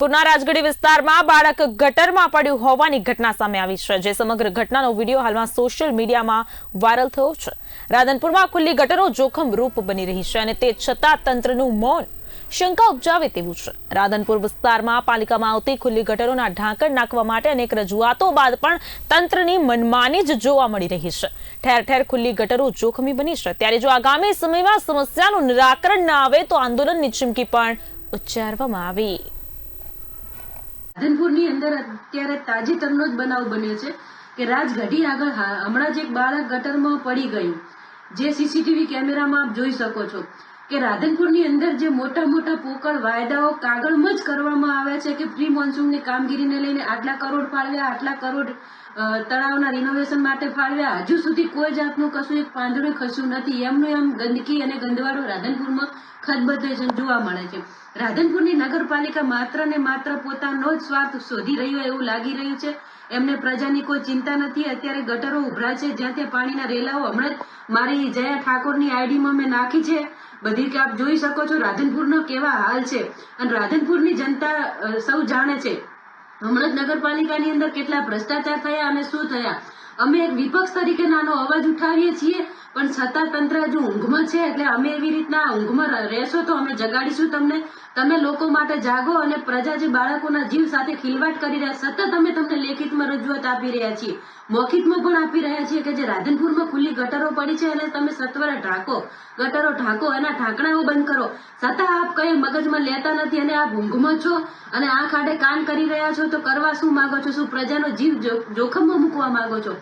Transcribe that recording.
પુના રાજગઢી વિસ્તારમાં બાળક ગટરમાં પડ્યું હોવાની ઘટના સામે આવી છે, જે સમગ્ર ઘટનાનો વીડિયો હાલમાં સોશિયલ મીડિયામાં વાયરલ થયો છે. રાધનપુરમાં ખુલ્લી ગટરો જોખમ રૂપ બની રહી છે અને તે છતાં તંત્રનું મૌન શંકા ઉપજાવે તેવું છે. રાધનપુર વિસ્તારમાં પાલિકામાં આવતી ખુલ્લી ગટરોના ઢાંકણ નાખવા માટે અનેક રજૂઆતો બાદ પણ તંત્રની મનમાની જ જોવા મળી રહી છે. ઠેર ઠેર ખુલ્લી ગટરો જોખમી બની છે. ત્યારે જો આગામી સમયમાં સમસ્યાનું નિરાકરણ ન આવે તો આંદોલનની ચીમકી પણ ઉચ્ચારવામાં આવી. રાધનપુરની અંદર અત્યારે તાજેતરનો જ બનાવ બન્યો છે કે રાજગઢી આગળ હમણાં જ એક બાળક ગટરમાં પડી ગયું. જે સીસીટીવી કેમેરામાં આપ જોઈ શકો છો. કે રાધનપુરની અંદર જે મોટા મોટા પોકળ વાયદાઓ કાગળમાં જ કરવામાં આવ્યા છે કે પ્રી મોન્સૂનની કામગીરીને લઈને આટલા કરોડ ફાળવ્યા, આટલા કરોડ તળાવના રિનોવેશન માટે ફાળવ્યા, હજુ સુધી કોઈ જાતનું કશું એક પાંદડું ખસ્યું નથી. એમનું એમ ગંદકી અને ગંદવાડો રાધનપુરમાં ખદબદે જોવા મળે છે. રાધનપુરની નગરપાલિકા માત્ર ને માત્ર પોતાનો જ સ્વાર્થ શોધી રહ્યો એવું લાગી રહ્યું છે. એમને પ્રજાની કોઈ ચિંતા નથી. અત્યારે ગટરો ઉભરા છે. જ્યાં ત્યાં પાણીના રેલાઓ હમણાં જ મારી જયા ઠાકોરની આઈડીમાં મેં નાખી છે. બધી કે આપ જોઈ શકો છો રાધનપુરનો કેવા હાલ છે. અને રાધનપુરની જનતા સૌ જાણે છે. હમણાં જ નગરપાલિકાની અંદર કેટલા ભ્રષ્ટાચાર થયા અને શું થયા? અમે એક વિપક્ષ તરીકે નાનો અવાજ ઉઠાવીએ છીએ, પણ છતાં તંત્ર હજુ ઊંઘમાં છે એટલે અમે એવી રીતના ઊંઘમાં રહેશો તો અમે જગાડીશું તમને. તમે લોકો માટે જાગો અને પ્રજા જે બાળકોના જીવ સાથે ખીલવાટ કરી રહ્યા, સતત અમે તમને લેખિતમાં રજૂઆત આપી રહ્યા છીએ. મૌખિકમાં પણ આપી રહ્યા છીએ કે જે રાધનપુરમાં ખુલ્લી ગટરો પડી છે અને તમે સત્વરે ઢાંકો. ગટરો ઢાંકો, એના ઢાંકણાઓ બંધ કરો. છતાં આપ કઈ મગજમાં લેતા નથી અને આપ ઊંઘમાં છો અને આંખ આડે કાન કરી રહ્યા છો, તો કરવા શું માંગો છો? શું પ્રજાનો જીવ જોખમમાં મૂકવા માંગો છો?